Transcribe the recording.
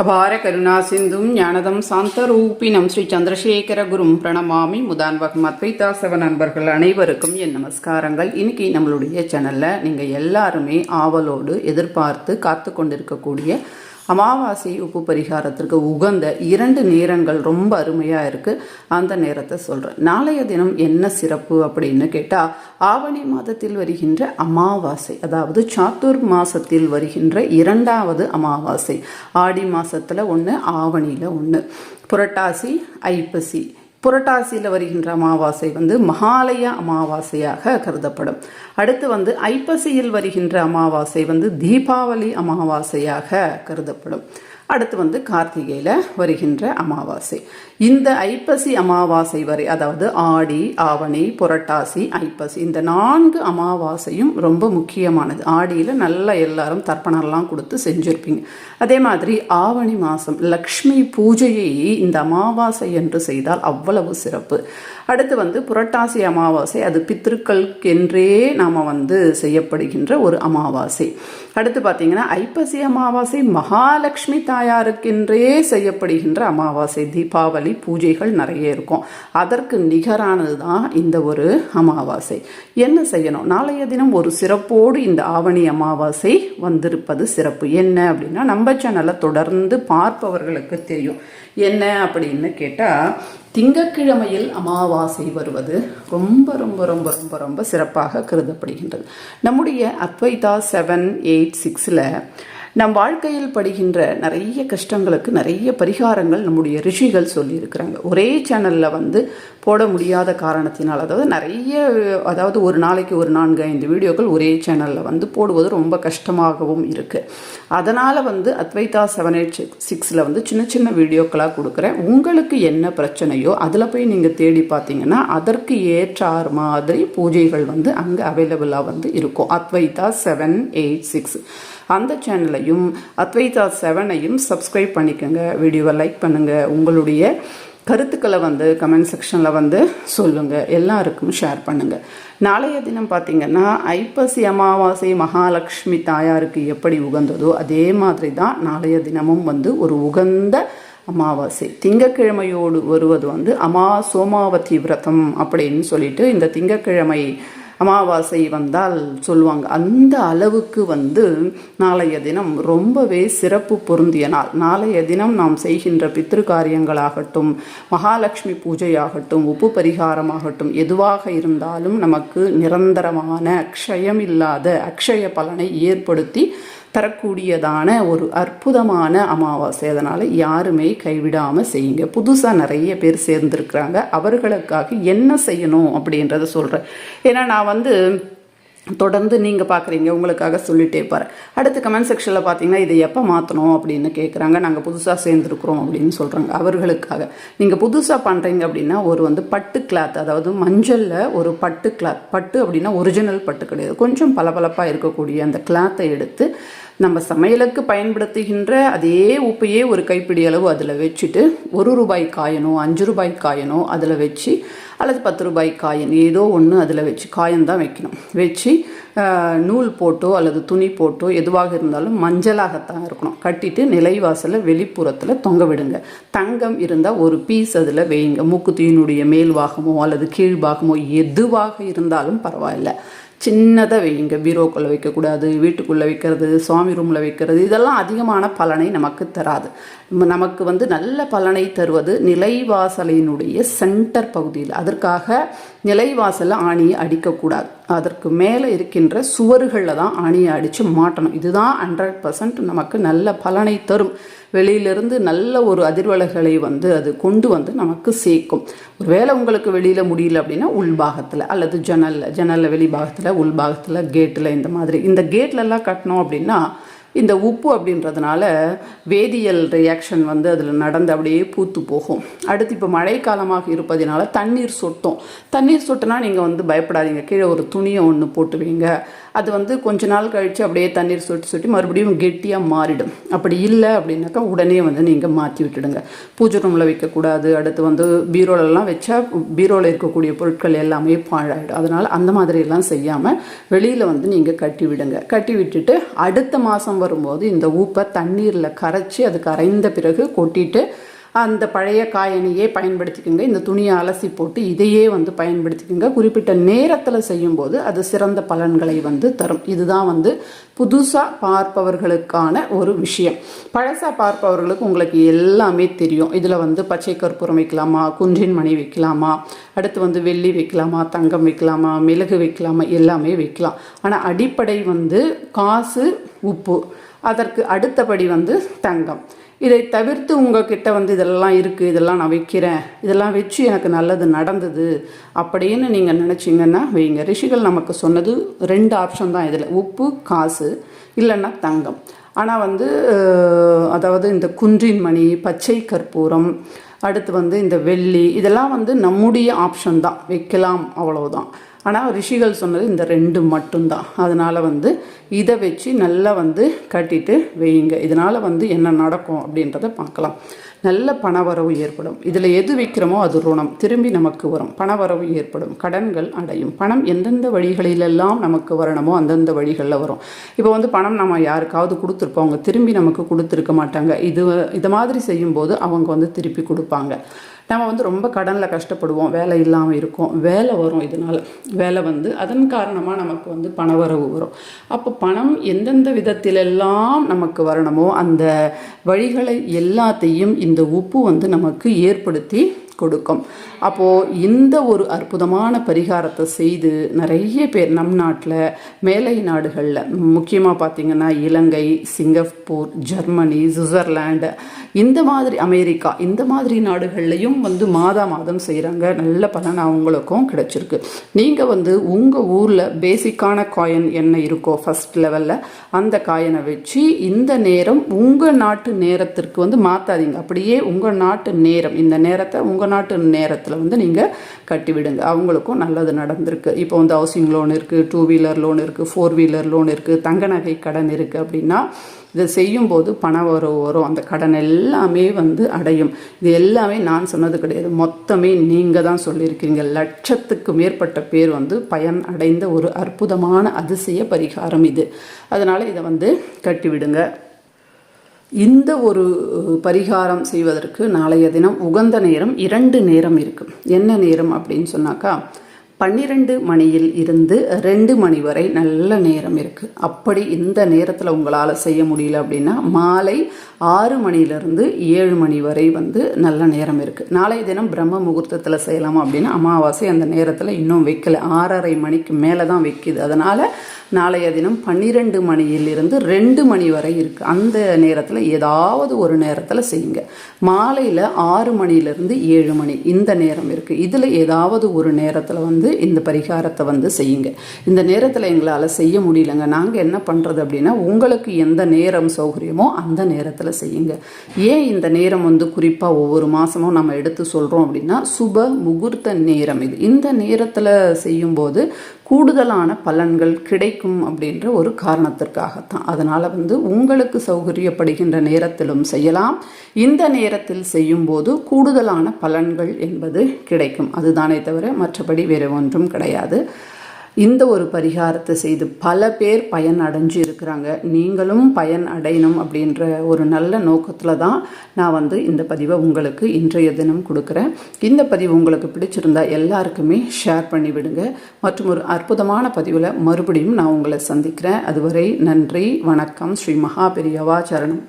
அபார கருணா சிந்தும் ஞானதம் சாந்தரூபினம் ஸ்ரீ சந்திரசேகர குரும் பிரணமாமி முதான்வகம் அத்வைதாசவ நண்பர்கள் அனைவருக்கும் என் நமஸ்காரங்கள். இன்னைக்கு நம்மளுடைய சேனலில் நீங்க எல்லாருமே ஆவலோடு எதிர்பார்த்து காத்து கொண்டிருக்கக்கூடிய அமாவாசை உப்பு பரிகாரத்திற்கு உகந்த இரண்டு நேரங்கள் ரொம்ப அருமையாக இருக்குது அந்த நேரத்தை சொல்கிறேன் நாளைய தினம் என்ன சிறப்பு அப்படின்னு கேட்டால் ஆவணி மாதத்தில் வருகின்ற அமாவாசை அதாவது சாத்துர் மாதத்தில் வருகின்ற இரண்டாவது அமாவாசை. ஆடி மாதத்தில் ஒன்று ஆவணியில் ஒன்று புரட்டாசி ஐப்பசி. புரட்டாசியில் வருகின்ற அமாவாசை வந்து மகாலய அமாவாசையாக கருதப்படும். அடுத்து வந்து ஐப்பசியில் வருகின்ற அமாவாசை வந்து தீபாவளி அமாவாசையாக கருதப்படும். அடுத்து வந்து கார்த்திகையில் வருகின்ற அமாவாசை. இந்த ஐப்பசி அமாவாசை வரை அதாவது ஆடி ஆவணி புரட்டாசி ஐப்பசி இந்த நான்கு அமாவாசையும் ரொம்ப முக்கியமானது. ஆடியில் நல்லா எல்லாரும் தர்ப்பணம்லாம் கொடுத்து செஞ்சுருப்பீங்க. அதே மாதிரி ஆவணி மாதம் லக்ஷ்மி பூஜையை இந்த அமாவாசை என்று செய்தால் அவ்வளவு சிறப்பு. அடுத்து வந்து புரட்டாசி அமாவாசை அது பித்திருக்களுக்கென்றே நாம் வந்து செய்யப்படுகின்ற ஒரு அமாவாசை. அடுத்து பார்த்தீங்கன்னா ஐப்பசி அமாவாசை மகாலட்சுமி தாயாருக்கென்றே செய்யப்படுகின்ற அமாவாசை தீபாவளி பூஜைகள் நிறைய இருக்கும். அதற்கு நிகரானது தான் இந்த ஒரு அமாவாசை. என்ன செய்யணும்? நாளைய தினம் ஒரு சிறப்போடு இந்த ஆவணி அமாவாசை வந்திருப்பது சிறப்பு. என்ன அப்படின்னா நம்ம சேனலை தொடர்ந்து பார்ப்பவர்களுக்கு தெரியும். என்ன அப்படின்னு கேட்டால் திங்கக்கிழமையில் அமாவாசை வருவது ரொம்ப ரொம்ப ரொம்ப ரொம்ப ரொம்ப சிறப்பாக கருதப்படுகின்றது. நம்முடைய அத்வைதா செவன் எயிட் சிக்ஸில் நம் வாழ்க்கையில் படுகின்ற நிறைய கஷ்டங்களுக்கு நிறைய பரிகாரங்கள் நம்முடைய ரிஷிகள் சொல்லியிருக்கிறாங்க. ஒரே சேனலில் வந்து போட முடியாத காரணத்தினால் அதாவது நிறைய அதாவது ஒரு நாளைக்கு ஒரு நான்கு ஐந்து வீடியோக்கள் ஒரே சேனலில் வந்து போடுவது ரொம்ப கஷ்டமாகவும் இருக்குது அதனால் வந்து அத்வைதா செவன் எயிட் சிக்ஸில் வந்து சின்ன சின்ன வீடியோக்களாக கொடுக்குறேன். உங்களுக்கு என்ன பிரச்சனையோ அதில் போய் நீங்கள் தேடி பார்த்தீங்கன்னா அதற்கு ஏற்றார் மாதிரி பூஜைகள் வந்து அங்கே அவைலபிளாக வந்து இருக்கும். அத்வைதா செவன் எயிட் சிக்ஸ் அந்த சேனலையும் அத்வைதா செவனையும் சப்ஸ்கிரைப் பண்ணிக்கோங்க. வீடியோவை லைக் பண்ணுங்கள் உங்களுடைய கருத்துக்களை வந்து கமெண்ட் செக்ஷனில் வந்து சொல்லுங்கள் எல்லாருக்கும் ஷேர் பண்ணுங்கள் நாளைய தினம் பார்த்திங்கன்னா ஐப்பசி அமாவாசை மகாலட்சுமி தாயாருக்கு எப்படி உகந்ததோ அதே மாதிரி தான் நாளைய தினமும் வந்து ஒரு உகந்த அமாவாசை. திங்கக்கிழமையோடு வருவது வந்து அமா சோமாவதி விரதம் அப்படின்னு சொல்லிட்டு இந்த திங்கக்கிழமை அமாவாசை வந்தால் சொல்லுவாங்க. அந்த அளவுக்கு வந்து நாளைய தினம் ரொம்பவே சிறப்பு பொருந்திய நாள். நாளைய தினம் நாம் செய்கின்ற பித்ரு காரியங்களாகட்டும் மகாலட்சுமி பூஜையாகட்டும் உப்பு பரிகாரமாகட்டும் எதுவாக இருந்தாலும் நமக்கு நிரந்தரமான அக்ஷயம் இல்லாத அக்ஷய பலனை ஏற்படுத்தி தரக்கூடியதான ஒரு அற்புதமான அமாவாசை. அதனால் யாருமே கைவிடாமல் செய்யுங்க. புதுசாக நிறைய பேர் சேர்ந்துருக்குறாங்க. அவர்களுக்காக என்ன செய்யணும் அப்படின்றத சொல்கிறேன் ஏன்னா நான் வந்து தொடர்ந்து நீங்கள் பார்க்குறீங்க உங்களுக்காக சொல்லிட்டே பாரு அடுத்து கமெண்ட் செக்ஷனில் பார்த்தீங்கன்னா இதை எப்போ மாற்றணும் அப்படின்னு கேட்குறாங்க நாங்கள் புதுசாக சேர்ந்துருக்குறோம் அப்படின்னு சொல்கிறாங்க அவர்களுக்காக. நீங்கள் புதுசாக பண்ணுறீங்க அப்படின்னா ஒரு வந்து பட்டு கிளாத் அதாவது மஞ்சளில் ஒரு பட்டு கிளாத் பட்டு அப்படின்னா ஒரிஜினல் பட்டு கிடையாது. கொஞ்சம் பளபளப்பாக இருக்கக்கூடிய அந்த கிளாத்தை எடுத்து நம்ம சமையலுக்கு பயன்படுத்துகின்ற அதே உப்பையே ஒரு கைப்பிடி அளவு அதில் வச்சுட்டு ஒரு ரூபாய் காயனோ அஞ்சு ரூபாய் காயனோ அதில் வச்சு அல்லது பத்து ரூபாய் காயின் ஏதோ ஒன்று அதில் வச்சு காயின் தான் வைக்கணும். வச்சு நூல் போட்டோ அல்லது துணி போட்டோ எதுவாக இருந்தாலும் மஞ்சளாகத்தான் இருக்கணும். கட்டிட்டு நிலைவாசலில் வெளிப்புறத்தில் தொங்க விடுங்க. தங்கம் இருந்தால் ஒரு பீஸ் அதில் வையுங்க மூக்குத்தியினுடைய மேல் பாகமோ அல்லது கீழ்பாகமோ எதுவாக இருந்தாலும் பரவாயில்ல. சின்னதாக வைங்க பீரோக்குள்ளே வைக்கக்கூடாது வீட்டுக்குள்ளே வைக்கிறது சுவாமி ரூமில் வைக்கிறது இதெல்லாம் அதிகமான பலனை நமக்கு தராது. நமக்கு வந்து நல்ல பலனை தருவது நிலைவாசலையினுடைய சென்டர் பகுதியில். அதற்காக நிலைவாசலில் ஆணியை அடிக்கக்கூடாது. அதற்கு மேலே இருக்கின்ற சுவர்களில் தான் ஆணியை அடித்து மாட்டணும். இதுதான் ஹண்ட்ரட் பர்சன்ட் நமக்கு நல்ல பலனை தரும். வெளியிலிருந்து நல்ல ஒரு அதிர்வலைகளை வந்து அது கொண்டு வந்து நமக்கு சேர்க்கும். ஒருவேளை உங்களுக்கு வெளியில் முடியல அப்படின்னா உள்பாகத்தில் அல்லது ஜன்னலில் ஜன்னலில் வெளிபாகத்தில் உள்பாகத்தில் கேட்டில் இந்த மாதிரி. இந்த கேட்லெல்லாம் கட்டணும் அப்படின்னா இந்த உப்பு அப்படின்றதுனால வேதியியல் ரியாக்ஷன் வந்து அதில் நடந்து அப்படியே பூத்து போகும். அடுத்து இப்போ மழைக்காலமாக இருப்பதினால தண்ணீர் சொட்டும். தண்ணீர் சொட்டுனா நீங்கள் வந்து பயப்படாதீங்க. கீழே ஒரு துணியை ஒன்று போட்டு வைங்க அது வந்து கொஞ்ச நாள் கழித்து அப்படியே தண்ணீர் சொட்டி சொட்டி மறுபடியும் கெட்டியாக மாறிடும். அப்படி இல்லை அப்படின்னாக்கா உடனே வந்து நீங்கள் மாற்றி விட்டுடுங்க. பூஜை ரூமில் வைக்கக்கூடாது. அடுத்து வந்து பீரோலெல்லாம் வச்சா பீரோவில் இருக்கக்கூடிய பொருட்கள் எல்லாமே பாழாயிடும். அதனால் அந்த மாதிரியெல்லாம் செய்யாமல் வெளியில் வந்து நீங்கள் கட்டி விடுங்க. கட்டி விட்டுட்டு அடுத்த மாதம் வரும்போது இந்த ஊப்பை தண்ணீரில் கரைச்சி அது கரைந்த பிறகு கொட்டிட்டு அந்த பழைய காயணியே பயன்படுத்திக்கோங்க. இந்த துணியை அலசி போட்டு இதையே வந்து பயன்படுத்திக்கோங்க. குறிப்பிட்ட நேரத்தில் செய்யும்போது அது சிறந்த பலன்களை வந்து தரும். இதுதான் வந்து புதுசாக பார்ப்பவர்களுக்கான ஒரு விஷயம். பழசாக பார்ப்பவர்களுக்கு உங்களுக்கு எல்லாமே தெரியும். இதில் வந்து பச்சை கற்பூரம் வைக்கலாமா? குன்றின் மணி வைக்கலாமா? அடுத்து வந்து வெள்ளி வைக்கலாமா? தங்கம் வைக்கலாமா? மிளகு வைக்கலாமா? எல்லாமே வைக்கலாம். ஆனால் அடிப்படை வந்து காசு உப்பு. அதற்கு அடுத்தபடி வந்து தங்கம். இதை தவிர்த்து உங்ககிட்ட வந்து இதெல்லாம் இருக்குது இதெல்லாம் நான் வைக்கிறேன் இதெல்லாம் வச்சு எனக்கு நல்லது நடந்தது அப்படின்னு நீங்கள் நினச்சிங்கன்னா வைங்க. ரிஷிகள் நமக்கு சொன்னது ரெண்டு ஆப்ஷன் தான் இதில். உப்பு காசு இல்லைன்னா தங்கம். ஆனால் வந்து அதாவது இந்த குன்றின் மணி பச்சை கற்பூரம் அடுத்து வந்து இந்த வெள்ளி இதெல்லாம் வந்து நம்முடைய ஆப்ஷன் தான். வைக்கலாம் அவ்வளவுதான். ஆனால் ரிஷிகள் சொன்னது இந்த ரெண்டு மட்டும்தான். அதனால் வந்து இதை வச்சு நல்லா வந்து கட்டிட்டு வையுங்க. இதனால் வந்து என்ன நடக்கும் அப்படின்றத பார்க்கலாம். நல்ல பணவரவு ஏற்படும். இதில் எது வைக்கிறோமோ அது ருணம். திரும்பி நமக்கு வரும். பணவரவு ஏற்படும். கடன்கள் அடையும். பணம் எந்தெந்த வழிகளிலெல்லாம் நமக்கு வரணுமோ அந்தந்த வழிகளில் வரும். இப்போ வந்து பணம் நம்ம யாருக்காவது கொடுத்துருப்போம். அவங்க திரும்பி நமக்கு கொடுத்துருக்க மாட்டாங்க. இது இது மாதிரி செய்யும்போது அவங்க வந்து திருப்பி கொடுப்பாங்க. நம்ம வந்து ரொம்ப கடனில் கஷ்டப்படுவோம். வேலை இல்லாமல் இருக்கும். வேலை வரும் இதனால். வேலை வந்து அதன் காரணமாக நமக்கு வந்து பணவரவு வரும். அப்போ பணம் எந்தெந்த விதத்திலெல்லாம் நமக்கு வரணுமோ அந்த வழிகளை எல்லாத்தையும் இந்த உப்பு வந்து நமக்கு ஏற்படுத்தி கொடுக்கும். அப்போது இந்த ஒரு அற்புதமான பரிகாரத்தை செய்து நிறைய பேர் நம் நாட்டில் மேலை நாடுகளில் முக்கியமாக பார்த்திங்கன்னா இலங்கை சிங்கப்பூர் ஜெர்மனி சுவிட்சர்லாண்டு இந்த மாதிரி அமெரிக்கா இந்த மாதிரி நாடுகள்லையும் வந்து மாதா மாதம் செய்கிறாங்க நல்ல பலன் அவங்களுக்கும் கிடச்சிருக்கு. நீங்கள் வந்து உங்கள் ஊரில் பேசிக்கான காயின் என்ன இருக்கோ ஃபஸ்ட் லெவலில் அந்த காயினை வச்சு இந்த நேரம் உங்கள் நாட்டு நேரத்திற்கு வந்து மாற்றாதீங்க அப்படியே உங்கள் நாட்டு நேரம் இந்த நேரத்தை உங்கள் நாட்டு நேரத்தில் வந்து நீங்கள் கட்டிவிடுங்க. அவங்களுக்கும் நல்லது நடந்திருக்கு. இப்போ வந்து ஹவுசிங் லோன் இருக்குது டூ வீலர் லோன் இருக்குது ஃபோர் வீலர் லோன் இருக்குது தங்க நகை கடன் இருக்குது அப்படின்னா இதை செய்யும்போது பணம் வரும் வரும். அந்த கடன் எல்லாமே வந்து அடையும். இது எல்லாமே நான் சொன்னது கிடையாது. மொத்தமே நீங்கள் தான் சொல்லியிருக்கீங்க. லட்சத்துக்கு மேற்பட்ட பேர் வந்து பயன் அடைந்த ஒரு அற்புதமான அதிசய பரிகாரம் இது. அதனால் இதை வந்து கட்டிவிடுங்க. இந்த ஒரு பரிகாரம் செய்வதற்கு நாளைய தினம் உகந்த நேரம் இரண்டு நேரம் இருக்கு. என்ன நேரம் அப்படின்னு சொன்னாக்கா பன்னிரெண்டு மணியில் இருந்து ரெண்டு மணி வரை நல்ல நேரம் இருக்குது அப்படி இந்த நேரத்தில் உங்களால் செய்ய முடியல அப்படின்னா மாலை ஆறு மணியிலிருந்து ஏழு மணி வரை வந்து நல்ல நேரம் இருக்குது நாளைய தினம் பிரம்ம முகூர்த்தத்தில் செய்யலாமா அப்படின்னா அமாவாசை அந்த நேரத்தில் இன்னும் வைக்கல. ஆறரை மணிக்கு மேலே தான் வைக்கிது. அதனால் நாளைய தினம் பன்னிரெண்டு மணியிலிருந்து ரெண்டு மணி வரை இருக்குது அந்த நேரத்தில் ஏதாவது ஒரு நேரத்தில் செய்யுங்க. மாலையில் ஆறு மணியிலிருந்து ஏழு மணி இந்த நேரம் இருக்குது இதில் ஏதாவது ஒரு நேரத்தில் வந்து வந்து இந்த பரிகாரத்தை வந்து செய்யுங்க. இந்த நேரத்தில் எங்களால் செய்ய முடியலங்க. நாங்கள் என்ன பண்ணுறது அப்படின்னா உங்களுக்கு எந்த நேரம் சௌகரியமோ அந்த நேரத்தில் செய்யுங்க. ஏன் இந்த நேரம் வந்து குறிப்பாக ஒவ்வொரு மாதமும் நம்ம எடுத்து சொல்கிறோம் அப்படின்னா சுப முகூர்த்த நேரம் இது. இந்த நேரத்தில் செய்யும்போது கூடுதலான பலன்கள் கிடைக்கும் அப்படின்ற ஒரு காரணத்திற்காகத்தான். அதனால் வந்து உங்களுக்கு சௌகரியப்படுகின்ற நேரத்திலும் செய்யலாம். இந்த நேரத்தில் செய்யும்போது கூடுதலான பலன்கள் என்பது கிடைக்கும். அதுதானே தவிர மற்றபடி வேறு ஒன்றும் கிடையாது. இந்த ஒரு பரிகாரத்தை செய்து பல பேர் பயன் அடைஞ்சு இருக்கிறாங்க. நீங்களும் பயன் அடையணும் அப்படின்ற ஒரு நல்ல நோக்கத்தில் தான் நான் வந்து இந்த பதிவை உங்களுக்கு இன்றைய தினம் கொடுக்குறேன். இந்த பதிவு உங்களுக்கு பிடிச்சிருந்தா எல்லாருக்குமே ஷேர் பண்ணி விடுங்க. மற்றும் ஒரு அற்புதமான பதிவில் மறுபடியும் நான் உங்களை சந்திக்கிறேன். அதுவரை நன்றி வணக்கம். ஸ்ரீ மகாபெரியவா சரணம்.